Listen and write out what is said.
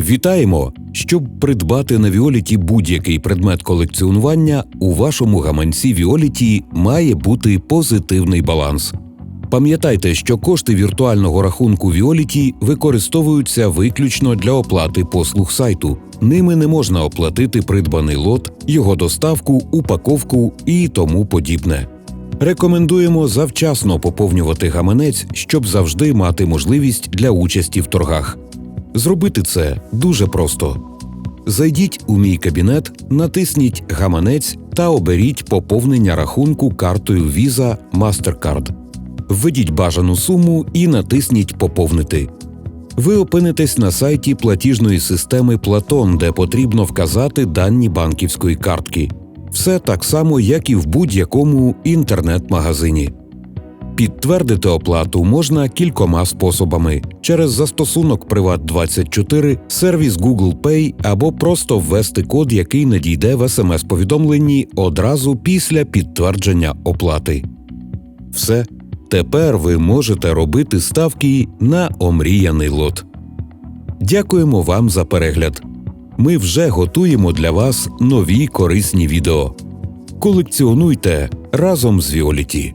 Вітаємо! Щоб придбати на Віоліті будь-який предмет колекціонування, у вашому гаманці Віоліті має бути позитивний баланс. Пам'ятайте, що кошти віртуального рахунку Віоліті використовуються виключно для оплати послуг сайту. Ними не можна оплатити придбаний лот, його доставку, упаковку і тому подібне. Рекомендуємо завчасно поповнювати гаманець, щоб завжди мати можливість для участі в торгах. Зробити це дуже просто. Зайдіть у мій кабінет, натисніть гаманець та оберіть поповнення рахунку картою Visa MasterCard. Введіть бажану суму і натисніть Поповнити. Ви опинитесь на сайті платіжної системи Платон, де потрібно вказати дані банківської картки. Все так само, як і в будь-якому інтернет-магазині. Підтвердити оплату можна кількома способами через застосунок Приват24, сервіс Google Pay або просто ввести код, який надійде в смс-повідомленні одразу після підтвердження оплати. Все, тепер ви можете робити ставки на омріяний лот. Дякуємо вам за перегляд. Ми вже готуємо для вас нові корисні відео. Колекціонуйте разом з Віоліті.